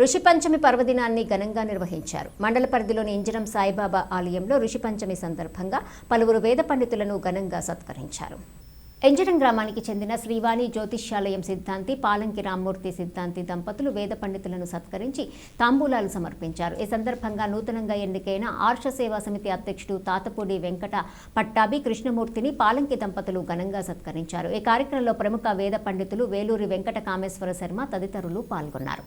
ఋషి పంచమి పర్వదినాన్ని ఘనంగా నిర్వహించారు. మండల పరిధిలోని ఇంజనం సాయిబాబా ఆలయంలో ఋషి పంచమి సందర్భంగా పలువురు వేద పండితులను ఘనంగా సత్కరించారు. ఎంజనం గ్రామానికి చెందిన శ్రీవాణి జ్యోతిష్యాలయం సిద్ధాంతి పాలంకి రామ్మూర్తి సిద్ధాంతి దంపతులు వేద పండితులను సత్కరించి తాంబూలాలు సమర్పించారు. ఈ సందర్భంగా నూతనంగా ఎన్నికైన ఆర్ష సేవా సమితి అధ్యక్షుడు తాతపూడి వెంకట పట్టాభి కృష్ణమూర్తిని పాలంకి దంపతులు ఘనంగా సత్కరించారు. ఈ కార్యక్రమంలో ప్రముఖ వేద పండితులు వేలూరి వెంకట కామేశ్వర శర్మ తదితరులు పాల్గొన్నారు.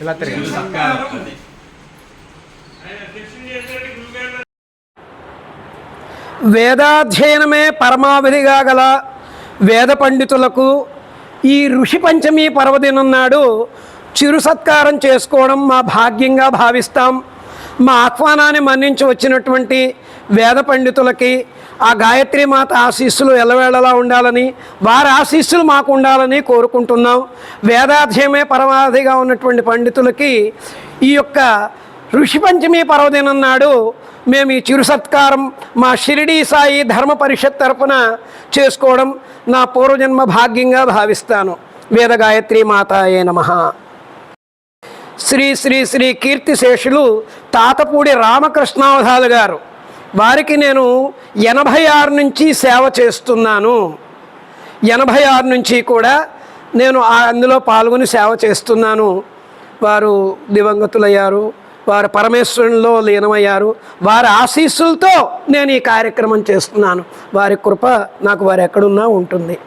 ఇలా తిరిగి వేదాధ్యయనమే పరమావధిగా గల వేద పండితులకు ఈ ఋషి పంచమి పర్వదినం నాడు చిరు సత్కారం చేసుకోవడం మా భాగ్యంగా భావిస్తాం. మా ఆహ్వానాన్ని మన్నించి వచ్చినటువంటి వేద పండితులకి ఆ గాయత్రి మాత ఆశీస్సులు ఎల్లవేళలా ఉండాలని వారి ఆశీస్సులు మాకు ఉండాలని కోరుకుంటున్నాం. వేదాధ్యయమే పరమాధిగా ఉన్నటువంటి పండితులకి ఈ యొక్క ఋషి పంచమి పర్వదినం నాడు మేము ఈ చిరు సత్కారం మా షిరిడీ సాయి ధర్మ పరిషత్ తరపున చేసుకోవడం నా పూర్వజన్మ భాగ్యంగా భావిస్తాను. వేద గాయత్రి మాతాయే నమ. శ్రీ శ్రీ శ్రీ కీర్తిశేషులు తాతపూడి రామకృష్ణావధాలు గారు. వారికి నేను ఎనభై ఆరు నుంచి సేవ చేస్తున్నాను. ఎనభై ఆరు నుంచి కూడా నేను అందులో పాల్గొని సేవ చేస్తున్నాను. వారు దివంగతులయ్యారు. వారు పరమేశ్వరునిలో లీనమయ్యారు. వారి ఆశీస్సులతో నేను ఈ కార్యక్రమం చేస్తున్నాను. వారి కృప నాకు వారు ఎక్కడున్నా ఉంటుంది.